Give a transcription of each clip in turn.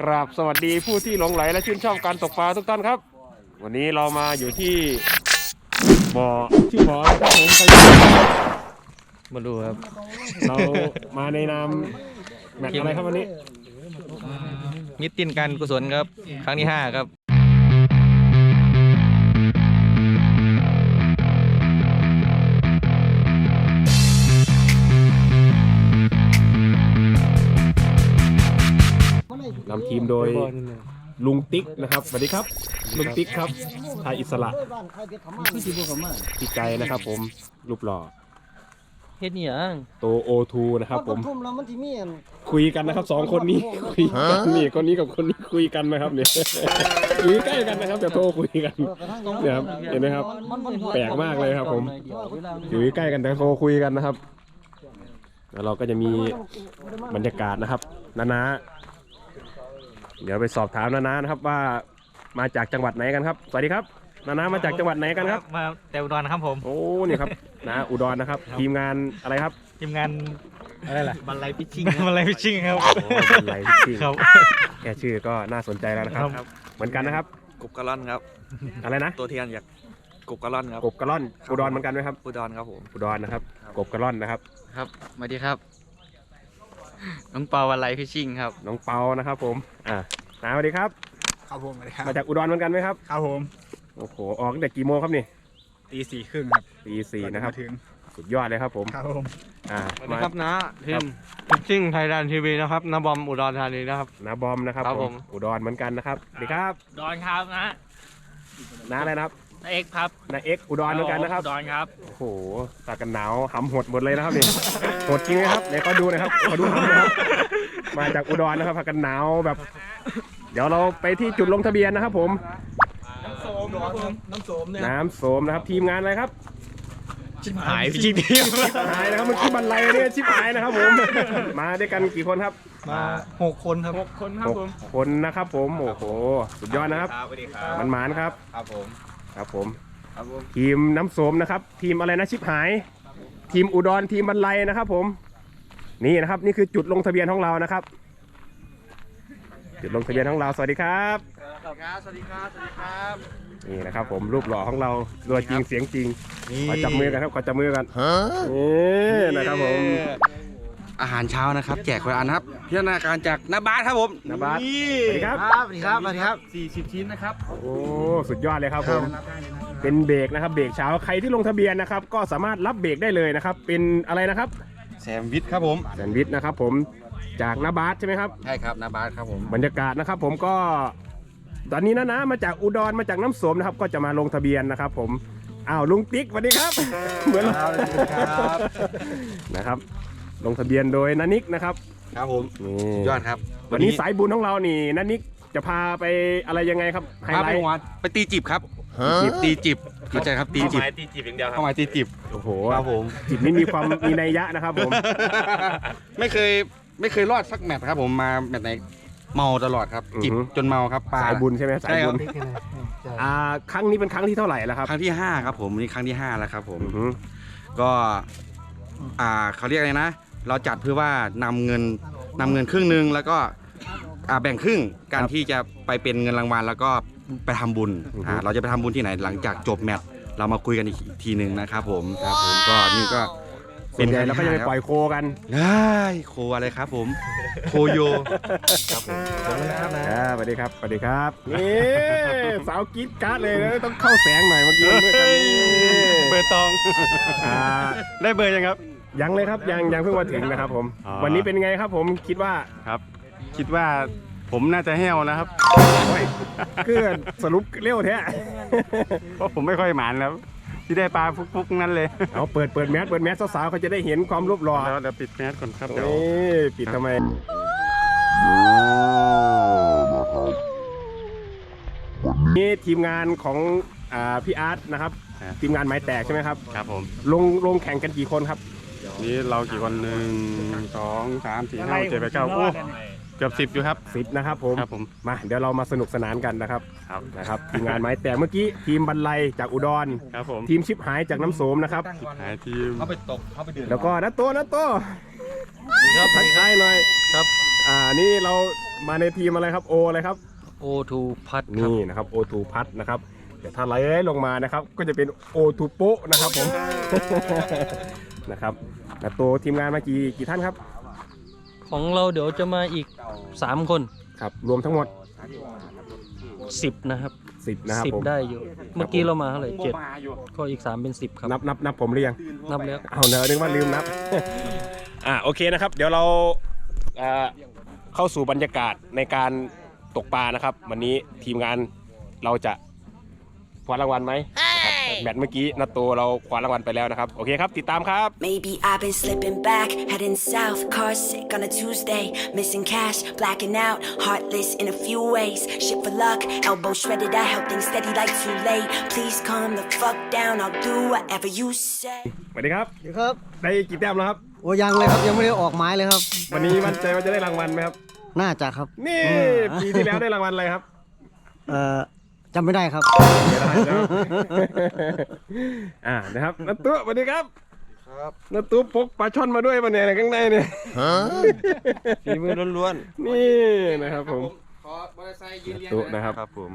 กราบสวัสดีผู้ที่หลงไหลและชื่นชอบการตกปลาทุกท่านครับ วันนี้เรามาอยู่ที่บ่อชื่อบ่ออะไรครับผมใครรู้ครับมาดูครับเรามาในนามแมตช์อะไรครับวันนี้มิตรตินการกุศลครับ ครั้งที่ห้าครับ โดยลุงติ๊กนะครับสวัสดีครับลุงติ๊กครับไทยอิสระพี่ใจนะครับ ผมรูปหล่อเฮ็ดเนี่ยงโตโอทูนะครับ ผมทุ่มแล้วมันที่มีอันคุยกันนะครับสองคนนี้คุยกันนี่คนนี้กับคนนี้คุยกันนะครับเนี่ยอยู่ใกล้กันนะครับแต่โทรคุยกันเออกระทั่งเนี่ยครับเห็นไหมครับมันมันแปลกมากเลยครับ ผมอยู่ใกล้กันแต่โทรคุยกันนะครับแล้วเราก็จะมีบรรยากาศนะครับนานา เดี๋ยวไปสอบถามนานานะครับว่ามาจากจังหวัดไหนกันครับสวัสดีครับนานามาจากจังหวัดไหนกันครับ มาแต่อุดรนะครับผม โอ้นี่ครับนาอุดรนะครับ ทีมงานอะไรครับ ทีมงานอะไรล่ะบันไลพิชชิ่งบันไลพิชชิ่งครับโอ้เป็นไรชื่อครับแค่ชื่อก็น่าสนใจแล้วนะครับครับ เหมือนกันนะครับกบกะล่อนครับ อะไรนะ ตัวเทียนอยากกบกะล่อนครับกบกระล่อนอุดรเหมือนกันไหมครับอุดรครับผมอุดรนะครับกบกระล่อนนะครับ ครับสวัสดีครับ น้องเปาวันไลฟิชชิ่งครับ น้องเปานะครับผม อ่านาสวัสดีครับ ครับผมสวัสดีครับมาจากอุดรเหมือนกันไหมครับ ครับผม โอ้โห ออกตั้งแต่กี่โมงครับนี่ตีสี่ครึ่งครับตีสี่นะครับมาถึง สุดยอดเลยครับผม ครับผม อ่าสวัสดีมาครับนะทีมพิชชิ่งไทยแลนด์ทีวีนะครับนาบอมอุดรธานีนะครับนาบอมนะครับครับผผมมอุดรเหมือนกันนะครับ สวัสดีครับ ดอนครับนะน้าอะไรนะครับ เอกครับนาเอ็กซ์อุดรเหมือนกันนะครับดอนครับโอ้โหตากันหนาวหำหดหมดเลยนะครับนี่หดจริงไหมครับเดี๋ยวเขาดูหนะครับเขาดูหำนะครับมาจากอุดรนะครับพากันหนาวแบบ เดี๋ยวเราไปที่จุดลงทะเบียนนะครับ ผม น้ำโสมครับผมน้ำโสมเนี่ยน้ำโสมนะครับ ทีมงานอะไรครับชิบหายพิชชิ่งทีมชิบหายนะครับมันคือบรรลัยเนี่ยชิบหายนะครับ ผม มาด้วยกันกี่คนครับ มาหกคนครับหกคนครับหกผมคนนะครับ ผมโอ้โหสุดยอดนะครับสวัสดีครับมันหมานครับครับผม ครับผม ครับผมทีมน้ำโสมนะครับ ทีมอะไรนะชิบหาย ทีมอุดรทีมบรรลัยนะครับผม นี่นะครับ นี่คือจุดลงทะเบียนของเรานะครับ จุดลงทะเบียนของเราสวัสดีครับ ครับ สวัสดีครับ สวัสดีครับ นี่นะครับผมรูปหล่อของเราตัวจริงเสียงจริงขอจับมือกันครับขอจับมือกันนี่นะครับผม อาหารเช้านะครับ แจกคนละอันนะครับพิจารณาการจากนาบาสครับผมนะบาสสวัสดีครับ ครับสวัสดีครับสวัสดีครับ 40 ชิ้นนะครับโอ้สุดยอดเลยครับผมเป็นเบรกนะครับเบรกเช้าใครที่ลงทะเบียนนะครับ ก็สามารถรับเบรกได้เลยนะครับ เป็นอะไรนะครับแซมวิทครับผมแซนด์วิชนะครับผมจากนาบาสใช่ไหมครับ ใช่ครับนาบาสครับผม บรรยากาศนะครับผมก็ตอนนี้นะนะมาจากอุดรมาจากน้ำโสมนะครับ ก็จะมาลงทะเบียนนะครับ ผมอ้าวลุงติ๊กสวัสดีครับ เหมือนเรานะครับ ลงทะเบียนโดยนันนิกนะครับครับผมนี่ยอดครับวันนี้สายบุญของเรานี่นันนิกจะพาไปอะไรยังไงครับไฮพาไลไปท์โรงพยาบาลไปตีจิบครับจิบตีจิบเข้าใจครับตีจิบตีจีบอย่างเดียวครับเข้ามาตีจิบโอ้โหครับผม จิตนี่มีความมีนัยยะนะครับผม ไม่เคยไม่เคยรอดสักแมตช์ครับผมมาแมตช์ไหนเมาตลอดครับจิบอือฮึจนเมาครับปลา สายบุญใช่ไหมสายใช่คบุรับญอ่าครั้งนี้เป็นครั้งที่เท่าไหร่แล้วครับครั้งที่ห้าครับผมนี่ครั้งที่ห้าแล้วครับผม อือฮึก็ อ่าเขาเรียกอะไรนะ เราจัดเพื่อว่านำเงินนำเงินครึ่งหนึ่งแล้วก็อ่าแบ่งครึ่งการที่จะไปเป็นเงินรางวัลแล้วก็ไปทำบุญอ่าเราจะไปทำบุญที่ไหนหลังจากจบแมตช์เรามาคุยกันอีกทีหนึ่งนะครับผมครับผมก็นี่ก็ส่วนใหญ่เราก็จะไปปล่อยโคกันได้โคอะไรครับผมโคโยครับผมขอบคุณครับนะ อ่าสวัสดีครับสวัสดีครับนี่สาวกรีดการ์ดเลยนะต้องเข้าแสงหน่อยเมื่อกี้เมื่อกี้เบอร์ตองอ่าได้เบอร์ยังครับ ยังเลยครับยังยังเพิ่งมาถึงนะครับผม อ๋อ วันนี้เป็นไงครับผมคิดว่าครับ คิดว่าผมน่าจะแห้วนะครับ โอ้ยเกือสรุปเร็วแท้ เพราะผมไม่ค่อยหมานแล้ว ที่ได้ปลาฟุกๆนั้นเลยเอาเปิดเปิดแมสเปิดแมสสาวๆเขาจะได้เห็นความรูปหล่อแล้วเดี๋ยวปิดแมสก่อนครับเดี๋ยวนี่ปิดทำไม นี่ทีมงานของอ่าพี่อาร์ตนะครับ ทีมงานไม้แตกใช่ไหมครับ ครับผมลงลงแข่งกันกี่คนครับ นี่เรากี่คนหนึ่งสองสามสี่ห้าหกเจ็ดแปดเก้าโอ้เกือบสิบอยู่ครับ สิบนะครับผมครับผมมาเดี๋ยวเรามาสนุกสนานกันนะครับครับนะครับทีมงานไม้แตกเมื่อกี้ทีมบรรลัยจากอุดรครับผมทีมชิปหายจากน้ำโสมนะครับหายทีมเขาไปตกเขาไปดื่มแล้วก็นัตโตนัตโตครับทักทายหน่อยครับวันนี้เรามาในทีมอะไรครับโออะไรครับโอทูพัดครับนี่นะครับโอทูพัทนะครับเดี๋ยวถ้าไหลลงมานะครับ ก็จะเป็นโอทูโปนะครับผม นะครับแต่ตัวทีมงานมากี่กี่ท่านครับ ของเราเดี๋ยวจะมาอีก 3 คน ครับ รวมทั้งหมด 10 นะครับ10นะครับสิบผม ได้อยู่ เมื่อกี้เรามาเท่าไหร่เจ็ดก็อีก 3 เป็น 10 ครับ นับนับนับผมหรือยัง นับแล้ว เอาเนอะนึกว่าลืมนับ อ่าโอเคนะครับ เดี๋ยวเราเอ่อเข้าสู่บรรยากาศในการตกปลานะครับ วันนี้ทีมงานเราจะคว้ารางวัลไหมนะครับ แมตช์เมื่อกี้นัตโตเราคว้ารางวัลไปแล้วนะครับ โอเคครับ ติดตามครับ Maybe I've been slipping back, heading south, car sick on a Tuesday, missing cash, blacking out, heartless in a few ways. Shit for luck, elbow shredded, I held things steady like too late. Please calm the fuck down, I'll do whatever you say. สวัสดีครับครับ ได้กี่แต้มแล้วครับ โอ้ยังเลยครับยังไม่ได้ออกไม้เลยครับ วันนี้มั่นใจว่าจะได้รางวัลไหมครับ น่าจะครับ นี่ปีที่แล้วได้รางวัลอะไรครับ เอ่อ จำไม่ได้ครับ ไม่ได้แล้ว อ่านะครับนัตตุ๊สวัสดีครับครับนัตตุ๊พกปลาช่อนมาด้วยมาเนี่ยข้างในเนี่ย ฝีมือล้วนนี่นะครับผม ขอมอเตอร์ไซค์ยืนเรียง ตุ๊นะครับๆครับผม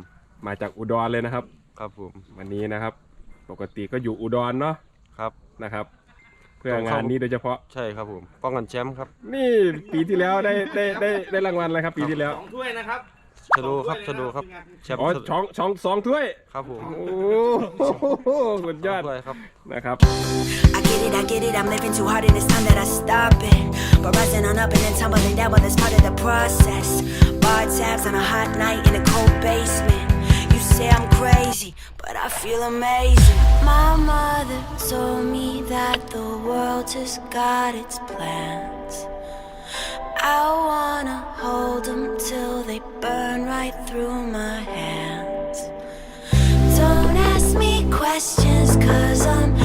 มาจากอุดรเลยนะครับ ครับผม วันนี้นะครับ ปกติก็อยู่อุดรเนาะครับ นะครับ เพื่องานนี้โดยเฉพาะ ใช่ครับผม ป้องกันแชมป์ครับ นี่ปีที่แล้วได้ได้ได้ได้รางวัลอะไรครับ ปีที่แล้วถ้วยนะครับ ชะโดครับชะโดครับแชมป์อ๋อชะโดช่องช่องสองถ้วย ครับผมโอ้โหสุดยอดด้วยครับ นะครับ I get it, I get it, I'm living too hard and it's time that I stop it. But rising on up and then tumbling down, well, that's part of the process. Bar tabs on a hot night in a cold basement. You say I'm crazy, but I feel amazing. My mother told me that the world just got its plans. I wanna hold them till they burn right through my hands. Don't ask me questions, cause I'm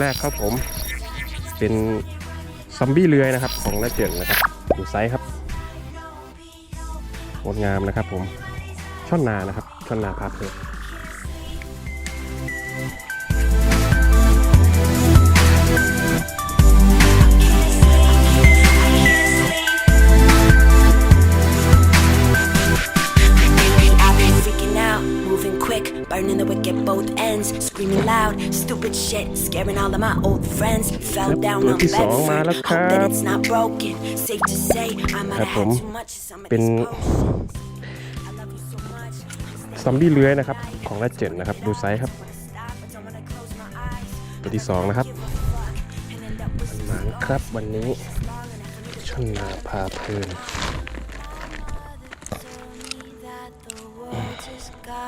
แรกครับผม เป็นซอมบี้เลื้อยนะครับ ของนาเจิงนะครับดูไซส์ครับงดงามนะครับผมช่อนนานะครับ ช่อนนาพาเพลิน burning the wick at both ends, screaming loud, stupid shit, scaring all of my old friends. Fell down ตัว on ที่สองมา Bedford, แล้วค hope รั that บ it's not broken. Safe to say, I might ครับ have ผม had too much of some of เป็น these potions. I love you so much. ซอมบี้เลื้อยนะครับ ของนาเจิงนะครับ ดูไซส์ครับ Stop, I don't wanna close my eyes. ตัวที่สองนะครับ Give a fuck and end up with หนังครับวันนี้ช่อนนาพาเพลิน